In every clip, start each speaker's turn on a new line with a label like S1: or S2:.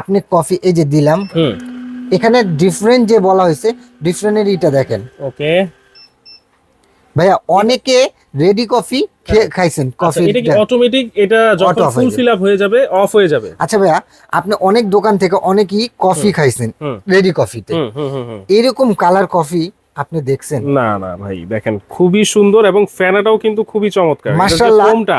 S1: আপনি কফি এই যে দিলাম। এখানে ডিফারেন্ট যে বলা হয়েছে ডিফারেন্টের ইটা দেখেন।
S2: ওকে।
S1: ভাইয়া অনেকে রেডি কফি খেয়ে খাইছেন
S2: আচ্ছা
S1: কফি
S2: এটা কি অটোমেটিক এটা যখন ফুল ফিল আপ হয়ে যাবে অফ হয়ে যাবে?
S1: আচ্ছা ভাইয়া আপনি অনেক দোকান থেকে অনেকই কফি খাইছেন রেডি কফিতে
S2: হুম হুম হুম হুম।
S1: এরকম কালার কফি আপনি দেখছেন?
S2: না না ভাই দেখেন খুবই সুন্দর এবং ফ্যানাটাও কিন্তু খুবই চমৎকার।
S1: মাশাআল্লাহ।
S2: ফোমটা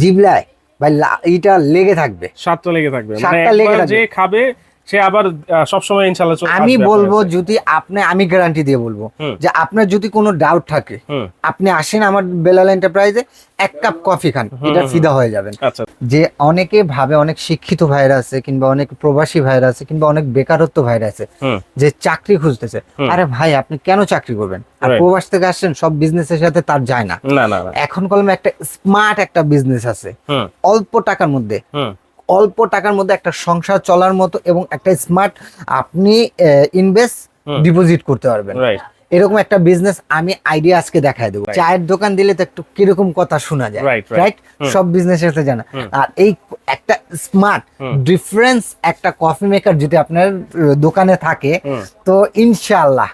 S1: জিবলায়। ভাই এটা লেগে থাকবে
S2: স্বাদটা লেগে থাকবে
S1: সাতটা লেগে থাকবে।
S2: যে খাবে সে আবার সবসময় ইনশাআল্লাহ
S1: আমি বলব যদি আপনি আমি গ্যারান্টি দিয়ে বলব যে আপনার যদি কোনো ডাউট থাকে আপনি আসেন আমার বেলাল এন্টারপ্রাইজে এক কাপ কফি খান এটা ফিদা হয়ে যাবেন।
S2: আচ্ছা।
S1: যে অনেকে ভাবে অনেক শিক্ষিত ভাইরা আছে কিংবা অনেক প্রবাসী ভাইরা আছে কিংবা অনেক বেকারত্ব ভাইরা আছে যে চাকরি খুঁজতেছে আরে ভাই আপনি কেন চাকরি করবেন? আর প্রবাস থেকে আসছেন সব বিজনেসের সাথে তার যায় না।
S2: না না না।
S1: এখন কলমে একটা স্মার্ট একটা বিজনেস আছে। অল্প টাকার মধ্যে। অল্প টাকার মধ্যে একটা সংসার চলার মতো এবং একটা স্মার্ট আপনি ইনভেস্ট ডিপোজিট করতে পারবেন। এরকম একটা বিজনেস আমি আইডিয়া আজকে দেখায় দেবো। চায়ের দোকান দিলে তো একটু কীরকম কথা শোনা যায়. রাইট। সব বিজনেসের সাথে জানা। আর এই একটা স্মার্ট ডিফারেন্স একটা কফি মেকার যদি আপনার দোকানে থাকে তো ইনশাআল্লাহ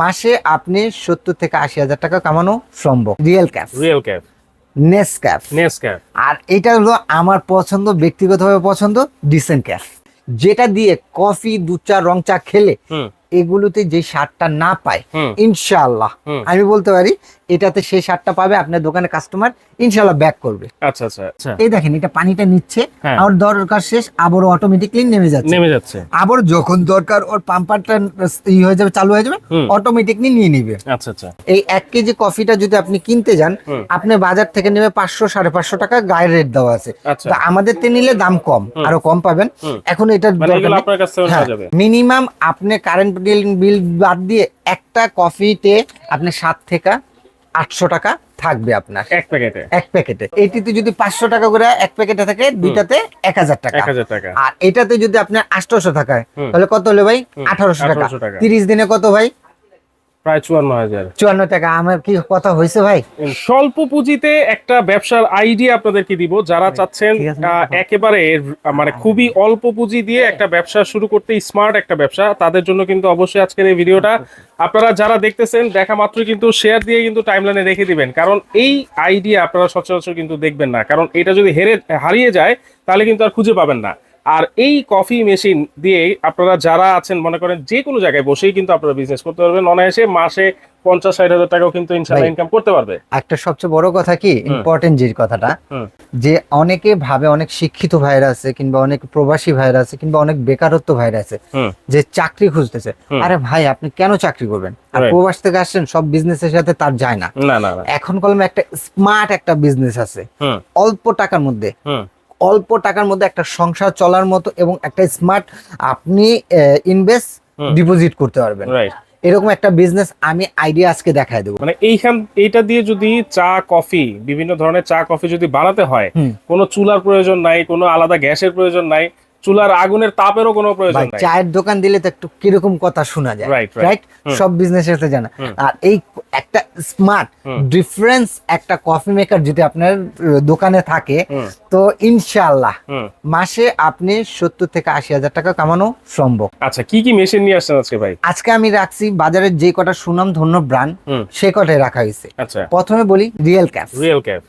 S1: মাসে আপনি সত্তর থেকে আশি হাজার টাকা কামানো সম্ভব। Real caf
S2: real cap
S1: ness caf আর এটা হলো আমার পছন্দ ব্যক্তিগতভাবে পছন্দ ডিসেন্ট ক্যাফ যেটা দিয়ে কফি দু চা রং চা খেলে এগুলোতে যে স্বাদটা না পায়
S2: হুম।
S1: ইনশাআল্লাহ। আমি বলতে পারি এটাতে সেই স্বাদটা পাবে আপনার দোকানের কাস্টমার ইনশাআল্লাহ ব্যাক করবে।
S2: আচ্ছা আচ্ছা আচ্ছা।
S1: এই দেখেন এটা পানিটা নিচ্ছে
S2: হ্যাঁ।
S1: আর দরকার শেষ আবার অটোমেটিকলি নেমে যাচ্ছে।
S2: নেমে যাচ্ছে।
S1: আবার যখন দরকার ওর পাম্পারটা ই হয়ে যাবে চালু হয়ে যাবে অটোমেটিকলি নিয়ে নিবে।
S2: আচ্ছা আচ্ছা।
S1: এই এক কেজি কফিটা যদি আপনি কিনতে যান আপনি বাজার থেকে নেবে পাঁচশো সাড়ে পাঁচশো টাকা গায়ের রেট দেওয়া আছে।
S2: আচ্ছা।
S1: আমাদের তে নিলে দাম কম আরও কম পাবেন। এখন এটার
S2: মানে আপনার কাছ থেকে যাবে।
S1: মিনিমাম আপনি কারেন্ট বিল বিল বাদ দিয়ে একটা কফিতে আপনি সাত থেকে আটশো টাকা থাকবে আপনার।
S2: এক প্যাকেটে?
S1: এক প্যাকেটে। এটিতে যদি পাঁচশো টাকা করে এক প্যাকেটে থাকে দুইটাতে এক হাজার টাকা।
S2: এক হাজার টাকা।
S1: আর এটাতে যদি আপনার আঠারোশো
S2: থাকায়
S1: তাহলে কত হলো ভাই? আঠারোশো টাকা। তিরিশ দিনে কত ভাই?
S2: প্রায় চুয়ান্ন হাজার।
S1: চুয়ান্ন টাকা। আমার কি কথা হয়েছে ভাই?
S2: স্বল্প পুঁজিতে একটা ব্যবসার আইডিয়া আপনাদেরকে দিব। যারা চাচ্ছেন একেবারে মানে খুবই অল্প পুঁজি দিয়ে একটা ব্যবসা শুরু করতে স্মার্ট একটা ব্যবসা তাদের জন্য কিন্তু অবশ্যই আজকের এই ভিডিওটা। আপনারা যারা দেখতেছেন দেখা মাত্র কিন্তু শেয়ার দিয়ে কিন্তু টাইমলাইনে রেখে দিবেন। কারণ এই আইডিয়া আপনারা সচরাচর কিন্তু দেখবেন না। কারণ এটা যদি হেরে হারিয়ে যায় তাহলে কিন্তু আর খুঁজে পাবেন না। আর এই কফি মেশিন দিয়ে আপনারা যারা আছেন মনে করেন যে কোনো জায়গায় বসেই কিন্তু আপনারা বিজনেস করতে পারবেন। অনায়াসে মাসে পঞ্চাশ ষাট হাজার টাকাও কিন্তু ইনশাল্লাহ ইনকাম করতে পারবে।
S1: একটা সবচেয়ে বড় কথা কি? ইম্পর্টেন্ট যে কথাটা যে অনেকে ভাবে অনেক শিক্ষিত ভাইরা আছে কিংবা অনেক প্রবাসী ভাইরা আছে কিংবা অনেক বেকারত্ব ভাইরা আছে যে চাকরি খুঁজতেছে। আরে ভাই আপনি কেন চাকরি করবেন? আর প্রবাস থেকে আসছেন সব বিজনেসের সাথে তার যায় না। এখন কলমে একটা স্মার্ট একটা বিজনেস আছে। অল্প টাকার মধ্যে। অল্প টাকার মধ্যে একটা সংসার চলার মতো এবং একটা স্মার্ট আপনি ইনভেস্ট ডিপোজিট করতে পারবেন। এরকম একটা বিজনেস আমি আইডিয়া আজকে দেখায় দেবো।
S2: মানে এইখান এইটা দিয়ে যদি চা কফি বিভিন্ন ধরনের চা কফি যদি বানাতে হয় কোনো চুলার প্রয়োজন নাই কোনো আলাদা গ্যাসের প্রয়োজন নাই চুলার আগুনের তাপেরও কোনো প্রয়োজন নাই।
S1: চায়ের দোকান দিলে তো একটু কীরকম কথা শোনা যায়. রাইট। সব বিজনেসের সাথে জানা। আর এই একটা স্মার্ট ডিফারেন্স একটা কফি মেকার যদি আপনার দোকানে থাকে তো ইনশাআল্লাহ মাসে আপনি সত্তর থেকে আশি হাজার টাকা কামানো সম্ভব।
S2: আচ্ছা কি কি মেশিন নিয়ে আসছেন আজকে ভাই?
S1: আজকে আমি রাখছি বাজারের যে কটা সুনাম ধন্য ব্র্যান্ড সে কটাই রাখা হয়েছে।
S2: আচ্ছা।
S1: প্রথমে বলি real caf
S2: real cap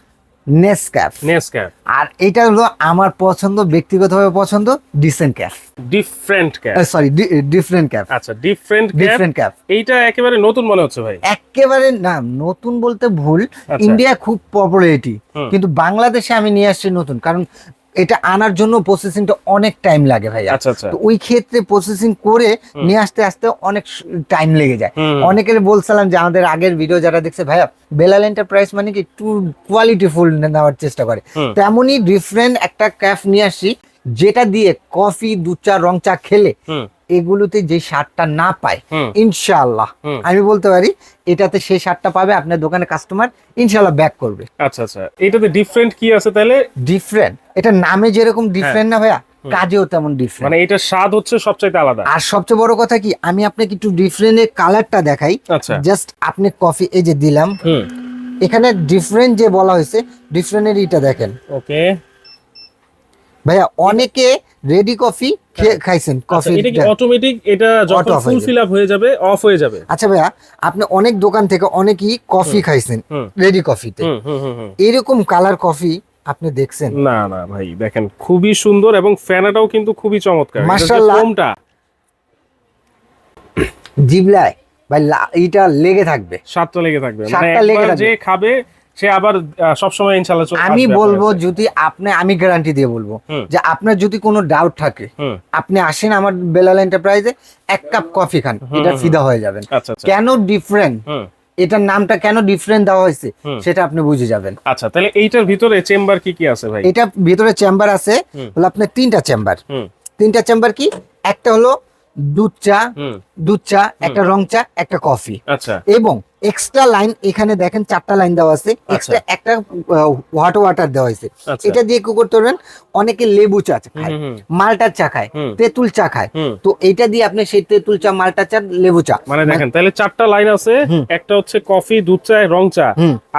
S1: ness caf
S2: ness cap
S1: আর এটা হলো আমার পছন্দ ব্যক্তিগতভাবে পছন্দ decent caf
S2: different caf
S1: sorry different caf
S2: আচ্ছা ডিফারেন্ট
S1: ডিফারেন্ট ক্যাফ
S2: এইটা একেবারে নতুন মনে হচ্ছে ভাই।
S1: একেবারে না নতুন বলতে ভুল।
S2: আচ্ছা।
S1: ইন্ডিয়া খুব পপুলারিটি কিন্তু বাংলাদেশে আমি নিয়ে আসছি নতুন। কারণ এটা আনার জন্য প্রসেসিংটা অনেক টাইম লাগে ভাইয়া।
S2: আচ্ছা আচ্ছা।
S1: তো ওই ক্ষেত্রে প্রসেসিং করে নিয়ে আসতে আসতে অনেক টাইম লেগে যায়। অনেকের বলছিলাম যে আমাদের আগের ভিডিও যারা দেখছে ভাইয়া বেলাল এন্টারপ্রাইজ মানে কি একটু কোয়ালিটিফুল নেওয়ার চেষ্টা করে। তেমনই ডিফারেন্ট একটা ক্যাফ নিয়ে আসি যেটা দিয়ে কফি দু চা রং চা খেলে এগুলোতে যে স্বাদটা না পায়
S2: হুম।
S1: ইনশাআল্লাহ। আমি বলতে পারি এটাতে সেই স্বাদটা পাবে আপনার দোকানে কাস্টমার ইনশাআল্লাহ ব্যাক করবে।
S2: আচ্ছা আচ্ছা। এইটাতে ডিফারেন্ট কি আছে তাহলে?
S1: ডিফারেন্ট এটা নামে যেরকম ডিফারেন্ট না ভাইয়া কাজেও তেমন ডিফারেন্ট
S2: মানে এটার স্বাদ হচ্ছে সবচাইতে আলাদা।
S1: আর সবচেয়ে বড় কথা কি আমি আপনাকে একটু ডিফারেন্টের কালারটা দেখাই।
S2: আচ্ছা।
S1: জাস্ট আপনি কফি এই যে দিলাম। এখানে ডিফারেন্ট যে বলা হয়েছে ডিফারেন্টের ইটা দেখেন।
S2: ওকে
S1: ভাইয়া অনেকে রেডি কফি খাইছেন
S2: আচ্ছা,
S1: কফি
S2: এটা কি অটোমেটিক এটা যখন ফুল
S1: হয়ে
S2: ফিল আপ হয়ে যাবে অফ হয়ে যাবে?
S1: আচ্ছা ভাইয়া আপনি অনেক দোকান থেকে অনেকেই কফি খাইছেন রেডি কফিতে
S2: হুম হুম হুম হুম।
S1: এরকম কালার কফি আপনি দেখছেন?
S2: না না ভাই দেখেন খুবই সুন্দর এবং ফ্যানাটাও কিন্তু খুবই চমৎকার।
S1: মাশাআল্লাহ।
S2: ফোমটা
S1: জিবলায় ভাই এটা লেগে থাকবে।
S2: স্বাদটা লেগে থাকবে। মানে একবার। যে খাবে সে আবার সবসময় ইনশাআল্লাহ চলে
S1: আমি বলব যদি আপনি আমি গ্যারান্টি দিয়ে বলব যে আপনার যদি কোনো ডাউট থাকে আপনি আসেন আমার বেলাল এন্টারপ্রাইজে এক কাপ কফি খান এটা ফিদা হয়ে যাবেন।
S2: আচ্ছা আচ্ছা।
S1: কেন ডিফারেন্ট এটার নামটা কেন ডিফারেন্ট দেওয়া হয়েছে সেটা আপনি বুঝে যাবেন।
S2: আচ্ছা তাহলে এইটার ভিতরে চেম্বার কি কি আছে ভাই?
S1: এটা ভিতরে চেম্বার আছে হলো আপনার তিনটা চেম্বার তিনটা চেম্বার কি? একটা হলো দুধ চা দুধ চা একটা রং চা একটা কফি
S2: আচ্ছা।
S1: এবং এক্সট্রা লাইন এখানে দেখেন চারটা লাইন দেওয়া আছে। এক্সট্রা একটা হট ওয়াটার দেওয়া হয়েছে।
S2: আচ্ছা।
S1: এটা দিয়ে কি করতে পারবেন? অনেকে লেবু চা খায়। মালটার চা খায়। তেঁতুল চা খায়। তো এটা দিয়ে আপনি সেই তেঁতুল চা মালটা চা লেবু চা।
S2: মানে দেখেন তাহলে চারটা লাইন আছে। একটা হচ্ছে কফি দুধ চা রং চা।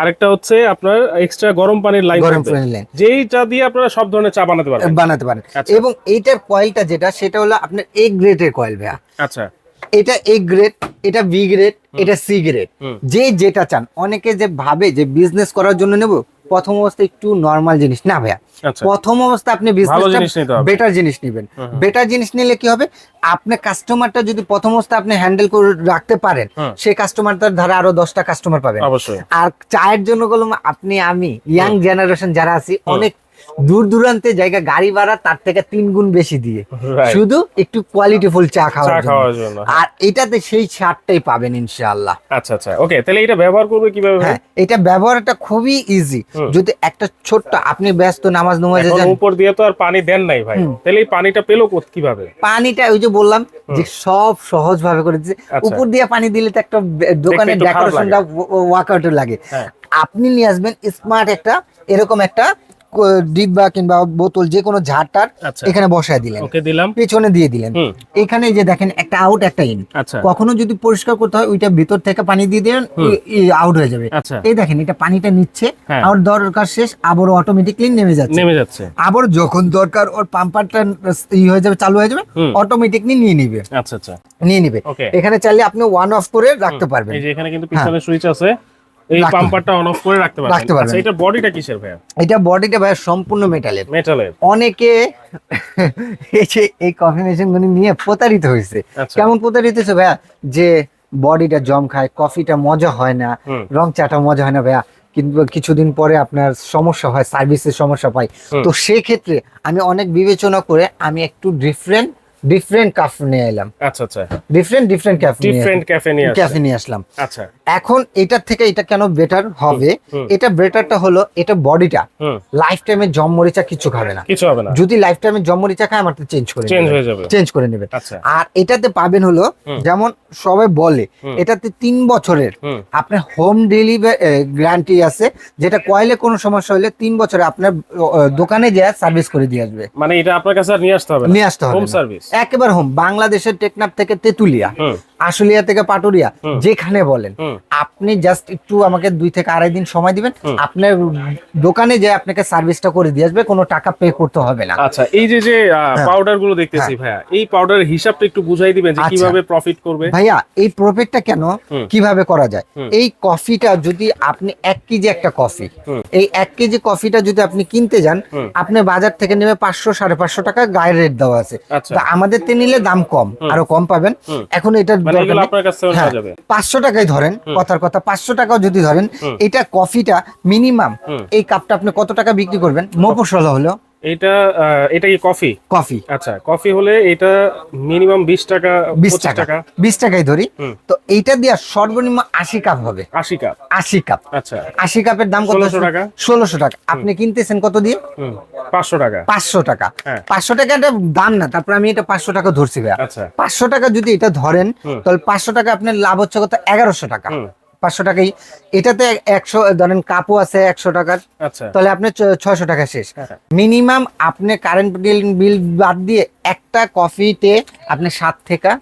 S2: আরেকটা হচ্ছে আপনার এক্সট্রা গরম পানির লাইন
S1: গরম পানির লাইন
S2: যেই চা দিয়ে আপনারা সব ধরনের চা বানাতে পারবেন।
S1: বানাতে পারেন।
S2: আচ্ছা।
S1: এবং এইটার কয়েলটা যেটা সেটা হলো আপনার এ গ্রেডের কয়েল ভাইয়া।
S2: আচ্ছা।
S1: এটা এ গ্রেড এটা বি গ্রেড এটা সি গ্রেড যে যেটা চান অনেকে যে ভাবে যে বিজনেস করার জন্য নেব প্রথম অবস্থায় একটু নর্মাল জিনিস। না ভাইয়া
S2: আচ্ছা।
S1: প্রথম অবস্থা আপনি
S2: ভালো জিনিস নিতে হবে।
S1: বেটার জিনিস নেবেন। বেটার জিনিস নিলে কি হবে? আপনি কাস্টমারটা যদি প্রথম অবস্থা আপনি হ্যান্ডেল করে রাখতে পারেন সেই কাস্টমারটার ধারা আরও দশটা কাস্টমার পাবেন।
S2: অবশ্যই।
S1: আর চায়ের জন্য বললাম আপনি আমি ইয়াং জেনারেশন যারা আছি অনেক দূর দূরান্তে জায়গা গাড়ি ভাড়া তার থেকে তিন গুণ বেশি দিয়ে। শুধু একটু কোয়ালিটিফুল চা
S2: চা
S1: খাওয়ার জন্য।
S2: জন্য
S1: আর এটাতে সেই ছাড়টাই পাবেন ইনশাআল্লাহ।
S2: আচ্ছা আচ্ছা ওকে তাহলে এটা ব্যবহার করবে কীভাবে
S1: হ্যাঁ এটা ব্যবহারটা খুবই ইজি যদি একটা ছোট্ট আপনি ব্যস্ত নামাজ নামাজে যান।
S2: উপর দিয়ে তো আর পানি দেন নাই ভাই। তাহলে এই পানিটা পেল কীভাবে?
S1: পানিটা ওই যে বললাম যে সব সহজ ভাবে করে দিচ্ছে।
S2: আচ্ছা।
S1: উপর দিয়ে পানি দিলে তো একটা দোকানের ডেকোরেশনটা ওয়ার্কআউট লাগে।
S2: হ্যাঁ।
S1: আপনি নিয়ে আসবেন স্মার্ট একটা এরকম একটা ডিব্বা কিংবা বোতল যে কোনো ঝাড়টার
S2: আচ্ছা।
S1: এখানে বসায় দিলেন।
S2: ওকে দিলাম।
S1: পেছনে দিয়ে দিলেন। এখানে যে দেখেন একটা আউট একটা ইন
S2: আচ্ছা।
S1: কখনো যদি পরিষ্কার করতে হয় ওইটা ভিতর থেকে পানি দিয়ে
S2: হুম।
S1: আউট হয়ে যাবে।
S2: আচ্ছা।
S1: এই দেখেন এটা পানিটা নিচ্ছে।
S2: হ্যাঁ।
S1: আর দরকার শেষ আবার অটোমেটিকলি নেমে যাচ্ছে।
S2: নেমে যাচ্ছে।
S1: আবার যখন দরকার ওর পাম্পারটা ই হয়ে যাবে চালু হয়ে যাবে অটোমেটিকলি নিয়ে নিবে।
S2: আচ্ছা আচ্ছা।
S1: নিয়ে নিবে। এখানে চাইলে আপনি ওয়ান অফ করে রাখতে পারবেন।
S2: এই যে এখানে কিন্তু পিছনে সুইচ আছে। এই। পাম্পারটা অন অফ করে রাখতে পারবেন
S1: রাখতে পারবেন।
S2: আচ্ছা এটা বডিটা কিসের ভাইয়া?
S1: এটা বডিটা ভাই সম্পূর্ণ মেটালের
S2: মেটালের
S1: অনেকে এই যে এই গুলো নিয়ে প্রতারিত হয়েছে।
S2: আচ্ছা।
S1: কেমন প্রতারিত হয়েছে ভাইয়া? যে বডিটা জম খায় কফিটা মজা হয় না রং চাটা মজা হয় না ভাইয়া। কিন্তু কিছুদিন পরে আপনার সমস্যা হয় সার্ভিসের সমস্যা পাই। তো সেক্ষেত্রে আমি অনেক বিবেচনা করে আমি একটু ডিফারেন্ট ডিফারেন্ট কাপ নিয়ে এলাম।
S2: আচ্ছা আচ্ছা।
S1: Different different cafe
S2: different cafe নিয়ে
S1: ক্যাফে নিয়ে আসলাম।
S2: আচ্ছা।
S1: এখন এটার থেকে এটা কেন বেটার হবে? এটা বেটারটা হলো এটা বডিটা লাইফ টাইমে জম মরিচা কিছু খাবে না।
S2: কিছু হবে না।
S1: যদি লাইফ টাইমে জম মরিচা খায় আমার চেঞ্জ করে
S2: চেঞ্জ হয়ে যাবে।
S1: চেঞ্জ করে নেবে।
S2: আচ্ছা।
S1: আর এটাতে পাবেন হলো যেমন সবাই বলে এটাতে তিন বছরের আপনার হোম ডেলিভারি গ্যারান্টি আছে যেটা কয়েলে কোনো সমস্যা হলে তিন বছরে আপনার দোকানে যা সার্ভিস করে দিয়ে আসবে।
S2: মানে এটা আপনার কাছে আর নিয়ে আসতে হবে
S1: নিয়ে আসতে হবে
S2: হোম সার্ভিস
S1: একেবারে হোম বাংলাদেশের টেকনাফ থেকে তেতুলিয়া। আশুলিয়া থেকে পাটুরিয়া যেখানে বলেন আপনি জাস্ট একটু আমাকে দুই থেকে আড়াই দিন সময় দিবেন আপনার দোকানে যে আপনাকে সার্ভিসটা করে দিয়ে আসবে কোনো টাকা পে করতে হবে না।
S2: আচ্ছা এই যে যে
S1: হ্যাঁ।
S2: পাউডারগুলো দেখতেছি ভাইয়া এই পাউডারের হিসাবটা একটু বুঝাই দিবেন যে
S1: আচ্ছা।
S2: কীভাবে প্রফিট করবে?
S1: ভাইয়া এই প্রফিটটা কেন কীভাবে করা যায়? এই কফিটা যদি আপনি এক কেজি একটা কফি এই এক কেজি কফিটা যদি আপনি কিনতে যান আপনি বাজার থেকে নেবে পাঁচশো সাড়ে পাঁচশো টাকা গায়ের রেট দেওয়া আছে।
S2: আচ্ছা।
S1: তা আমাদের তে নিলে দাম কম। আরও কম পাবেন। এখন এটা
S2: মানে এগুলো আপনার কাছ থেকে যাবে।
S1: পাঁচশো টাকাই ধরেন কথার কথা টাকাও যদি ধরেন এটা কফিটা মিনিমাম এই কাপটা আপনি কত টাকা বিক্রি করবেন? মফসল হলো।
S2: এটা এটা কি কফি?
S1: কফি।
S2: আচ্ছা কফি হলে এটা মিনিমাম বিশ টাকা
S1: বিশ টাকা। বিশ টাকায় ধরি। তো এইটা দিয়ে সর্বনিম্ন আশি কাপ হবে।
S2: আশি কাপ।
S1: আশি কাপ।
S2: আচ্ছা।
S1: আশি কাপের দাম কত
S2: 1600 টাকা।
S1: ষোলোশো টাকা। আপনি কিনতেছেন কত দিয়ে?
S2: হুম পাঁচশো টাকা।
S1: পাঁচশো টাকা।
S2: হ্যাঁ।
S1: পাঁচশো টাকা এটা দাম না তারপর আমি এটা পাঁচশো টাকা ধরছি ভাইয়া।
S2: আচ্ছা।
S1: পাঁচশো টাকা যদি এটা ধরেন তাহলে পাঁচশো টাকা আপনার লাভ হচ্ছে কত? এগারোশো টাকা।
S2: হুম।
S1: পাঁচশো টাকাই এটাতে একশো ধরেন কাপও আছে একশো টাকার।
S2: আচ্ছা।
S1: তাহলে আপনার ছয়শো টাকা শেষ।
S2: হ্যাঁ।
S1: মিনিমাম আপনি কারেন্ট বিল বিল বাদ দিয়ে একটা কফিতে আপনি সাত থেকে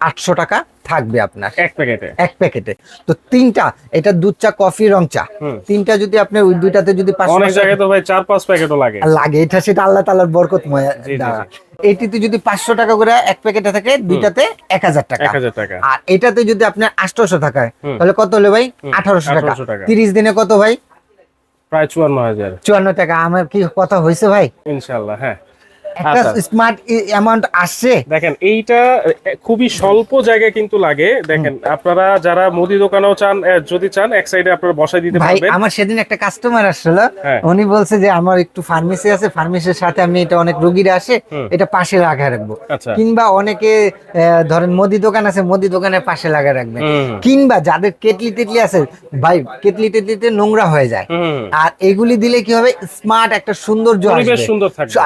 S1: আটশো টাকা থাকবে আপনার।
S2: এক প্যাকেটে।
S1: এক প্যাকেটে। তো তিনটা এটা দুধ চা কফি রং চা। তিনটা যদি আপনি ওই দুইটাতে যদি পাঁচশো
S2: অনেক জায়গায় তো ভাই চার পাঁচ প্যাকেটও লাগে।
S1: লাগে এটা সেটা আল্লাহ তালার বরকতময়। এটিতে যদি পাঁচশো টাকা করে এক প্যাকেটে থাকে দুইটাতে এক হাজার টাকা।
S2: টাকা।
S1: আর এটাতে যদি আপনার আটশোশো টাকায় তাহলে কত হলো ভাই? আঠারোশো টাকা।
S2: 1800 টাকা।
S1: তিরিশ দিনে কত ভাই?
S2: প্রায় চুয়ান্ন হাজার।
S1: চুয়ান্ন টাকা। আমার কি কথা হয়েছে ভাই?
S2: ইনশাল্লাহ হ্যাঁ।
S1: একটা
S2: আচ্ছা।
S1: স্মার্ট অ্যামাউন্ট আসছে।
S2: দেখেন এইটা খুবই স্বল্প জায়গায় কিন্তু লাগে। দেখেন আপনারা যারা মুদি দোকানেও চান যদি চান এক সাইডে আপনারা বসাই দিতে পারবেন।
S1: আমার সেদিন একটা কাস্টমার আসছিল।
S2: হ্যাঁ।
S1: উনি বলছে যে আমার একটু ফার্মেসি আছে ফার্মেসির সাথে আমি এটা অনেক রোগীরা আসে এটা পাশে লাগা রাখব।
S2: আচ্ছা।
S1: কিংবা অনেকে ধরেন মুদি দোকান আছে মুদি দোকানের পাশে লাগা রাখবেন কিংবা যাদের কেটলি টেটলি আছে ভাই কেটলি টেটলিতে নোংরা হয়ে যায়। আর এগুলি দিলে কি হবে? স্মার্ট একটা সৌন্দর্য
S2: পরিবেশ
S1: আসবে।
S2: সুন্দর থাকবে।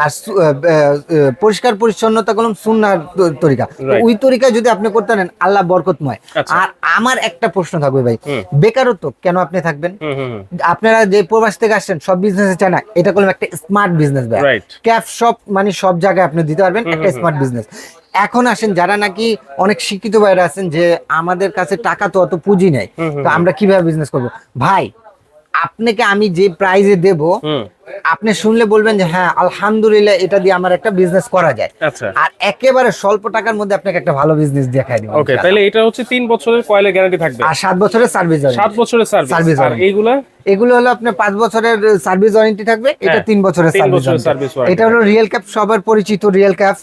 S1: পরিষ্কার পরিচ্ছন্নতা কলম সুন্নার তরিকা। ওই তরিকা যদি আপনি করতে পারেন আল্লাহ বরকতময়।
S2: আচ্ছা।
S1: আর আমার একটা প্রশ্ন থাকবে ভাই। বেকারত্ব কেন আপনি থাকবেন। আপনারা যে প্রবাস থেকে আসছেন সব বিজনেসে চায় না। এটা করলাম একটা স্মার্ট বিজনেস ভাই। ক্যাফ শপ মানে সব জায়গায় আপনি দিতে পারবেন একটা স্মার্ট বিজনেস এখন আসেন যারা নাকি অনেক শিক্ষিত ভাইরা আছেন যে আমাদের কাছে টাকা তো অত পুঁজি নেই। তো আমরা কীভাবে বিজনেস করব? ভাই আপনাকে আমি যে প্রাইজে দেব আপনি শুনলে বলবেন যে হ্যাঁ আলহামদুলিল্লাহ এটা দিয়ে আমার একটা বিজনেস করা যায়।
S2: আচ্ছা।
S1: আর একেবারে স্বল্প টাকার মধ্যে আপনাকে একটা ভালো বিজনেস দেখাই দিব।
S2: ওকে তাহলে এটা হচ্ছে তিন বছরের কয়েলের গ্যারান্টি থাকবে।
S1: আর সাত বছরের সার্ভিস
S2: সাত বছরের সার্ভিস আর এইগুলা?
S1: এগুলো হলো আপনার পাঁচ বছরের সার্ভিস ওয়ারেন্টি থাকবে। এটা
S2: হ্যাঁ,
S1: তিন বছরের সার্ভিস এটা হলো রিয়েল ক্যাপ সবার পরিচিত রিয়েল ক্যাপ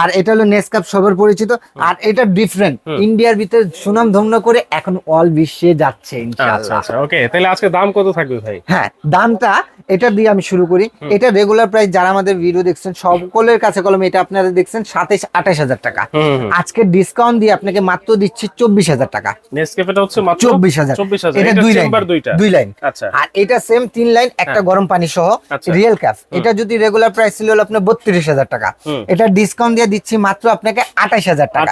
S1: আর এটা হলো নেস ক্যাপ সবার পরিচিত। আর এটা ডিফারেন্ট ইন্ডিয়ার ভিতরে সুনাম ধন্য করে এখন অল বিশ্বে যাচ্ছে
S2: আচ্ছা
S1: ইনশাআল্লাহ।
S2: আচ্ছা ওকে তাহলে আজকে দাম কত থাকবে ভাই?
S1: হ্যাঁ দামটা এটা দিয়ে আমি শুরু করি। এটা রেগুলার প্রাইস যারা আমাদের ভিডিও দেখছেন সকলের কাছে কলম এটা আপনারা দেখছেন সাতাইশ আঠাশ হাজার টাকা। আজকে ডিসকাউন্ট দিয়ে আপনাকে মাত্র দিচ্ছি চব্বিশ হাজার টাকা। চব্বিশ হাজার। এটা দুই লাইন দুই লাইন
S2: আচ্ছা।
S1: আর এটা সেম তিন লাইন একটা
S2: হ্যাঁ।
S1: গরম পানি সহ
S2: আচ্ছা।
S1: রিয়েল ক্যাফ এটা যদি রেগুলার প্রাইস ছিল আপনার বত্রিশ হাজার টাকা। এটা ডিসকাউন্ট দিয়ে দিচ্ছি মাত্র আপনাকে আঠাশ হাজার টাকা।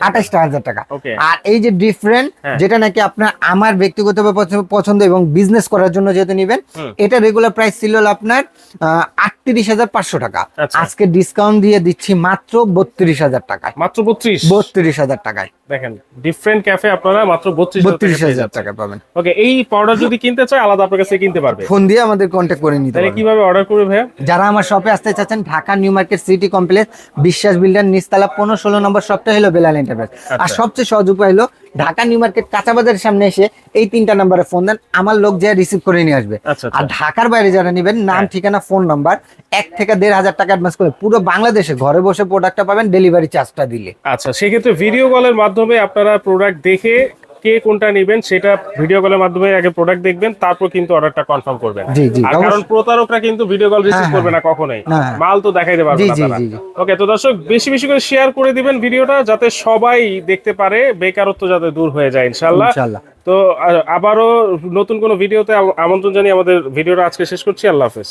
S1: আঠাশ হাজার টাকা। আর এই যে ডিফারেন্ট
S2: হ্যাঁ।
S1: যেটা নাকি আপনার আমার ব্যক্তিগতভাবে পছ- পছন্দ এবং বিজনেস করার জন্য যেহেতু নিবেন এটা রেগুলার প্রাইস ছিল আপনার আটত্রিশ হাজার পাঁচশো টাকা।
S2: আচ্ছা।
S1: আজকে ডিসকাউন্ট দিয়ে দিচ্ছি মাত্র বত্রিশ হাজার টাকায়।
S2: মাত্র বত্রিশ?
S1: বত্রিশ হাজার টাকায়।
S2: দেখেন ডিফারেন্ট ক্যাফে আপনারা মাত্র বত্রিশ
S1: বত্রিশ হাজার টাকা পাবেন।
S2: ওকে এই পাউডার যদি কিনতে চায় আলাদা আপনার কাছে কিনতে পারবে।
S1: ফোন দিয়ে আমাদের কন্ট্যাক্ট করে নিতে
S2: তাহলে কীভাবে অর্ডার করবে ভাইয়া?
S1: যারা আমার শপে আসতে চাচ্ছেন Dhaka new market city complex Biswas builder নিস্তালা পনেরো ষোলো নম্বর শপটা হলো বেলাল এন্টারপ্রাইজ আর
S2: আচ্ছা।
S1: সবচেয়ে সহজ উপায় হলো ঢাকা নিউ মার্কেট কাঁচা বাজারের সামনে এসে এই তিনটা নাম্বারে ফোন দেন। আমার লোক যা রিসিভ করে নিয়ে আসবে।
S2: আচ্ছা
S1: আর
S2: আচ্ছা
S1: ঢাকার বাইরে যারা নেবেন নাম
S2: হ্যাঁ।
S1: ঠিকানা ফোন নাম্বার এক থেকে দেড় হাজার টাকা অ্যাডভান্স করে পুরো বাংলাদেশে ঘরে বসে প্রোডাক্টটা পাবেন ডেলিভারি চার্জটা দিলে।
S2: আচ্ছা সেক্ষেত্রে ভিডিও কলের মাধ্যমে আপনারা প্রোডাক্ট দেখে কে কোনটা নেবেন সেটা ভিডিও কলের মাধ্যমে আগে প্রোডাক্ট দেখবেন তারপর কিন্তু অর্ডারটা কনফার্ম করবেন। আর কারণ প্রতারকরা কিন্তু ভিডিও কল রিসিভ
S1: হ্যাঁ,
S2: করবে না কখনোই। মাল তো দেখাইতে পারবে না তারা। ওকে তো দর্শক বেশি বেশি করে শেয়ার করে দিবেন ভিডিওটা যাতে সবাই দেখতে পারে বেকারত্ব যাতে দূর হয়ে যায় ইনশাল্লাহ
S1: ইনশাল্লাহ
S2: তো আবারও নতুন কোনো ভিডিওতে আম- আমন্ত্রণ জানিয়ে আমাদের ভিডিওটা আজকে শেষ করছি। আল্লাহ হাফেজ।